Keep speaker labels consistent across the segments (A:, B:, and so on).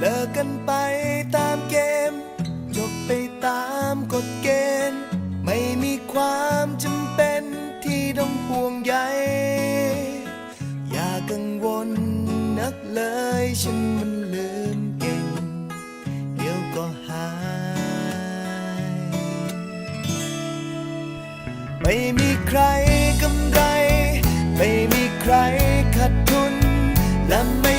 A: เลิกกันไปตามเกม จบไปตามกฎเกณฑ์ ไม่มีความจำเป็นที่ต้องห่วงใย อย่ากังวลนักเลยฉันมันลืมเก่ง เดี๋ยวก็หาย ไม่มีใครกำไร ไม่มีใครขาดทุน และไม่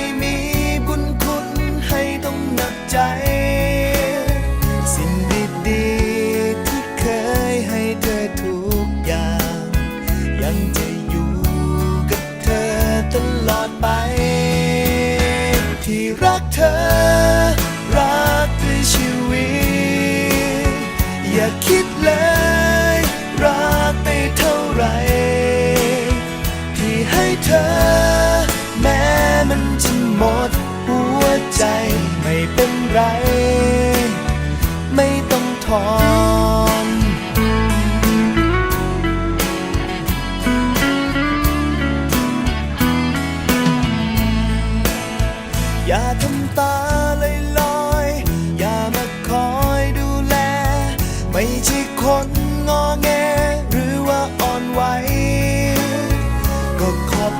A: รักเธอ รักด้วยชีวิต อย่าคิดเลย รักไม่เท่าไร ที่ให้เธอ แม้มันจะหมดหัวใจไม่เป็นไร ไม่ต้องถอ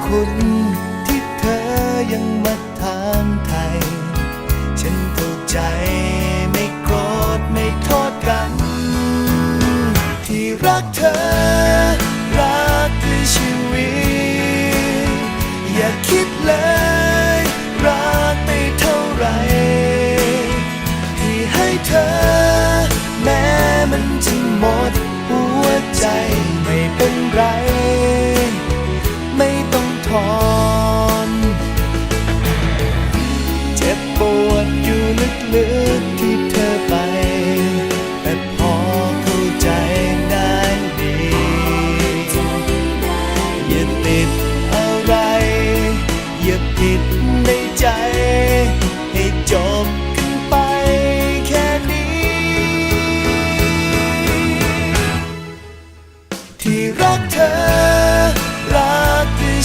A: คุณที่เธอยังมาถามไทย ฉันเข้าใจไม่โกรธไม่โทษกัน ที่รักเธอ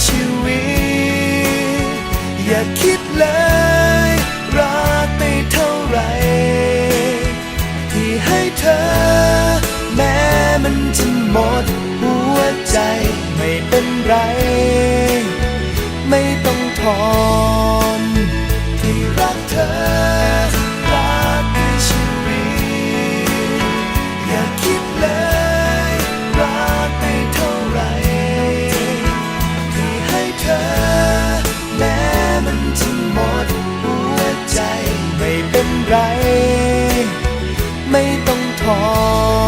A: ชีวิต อย่าคิดเลย รักไปเท่าไร ที่ให้เธอ แม้มันจะหมดหัวใจไม่เป็นไร ต้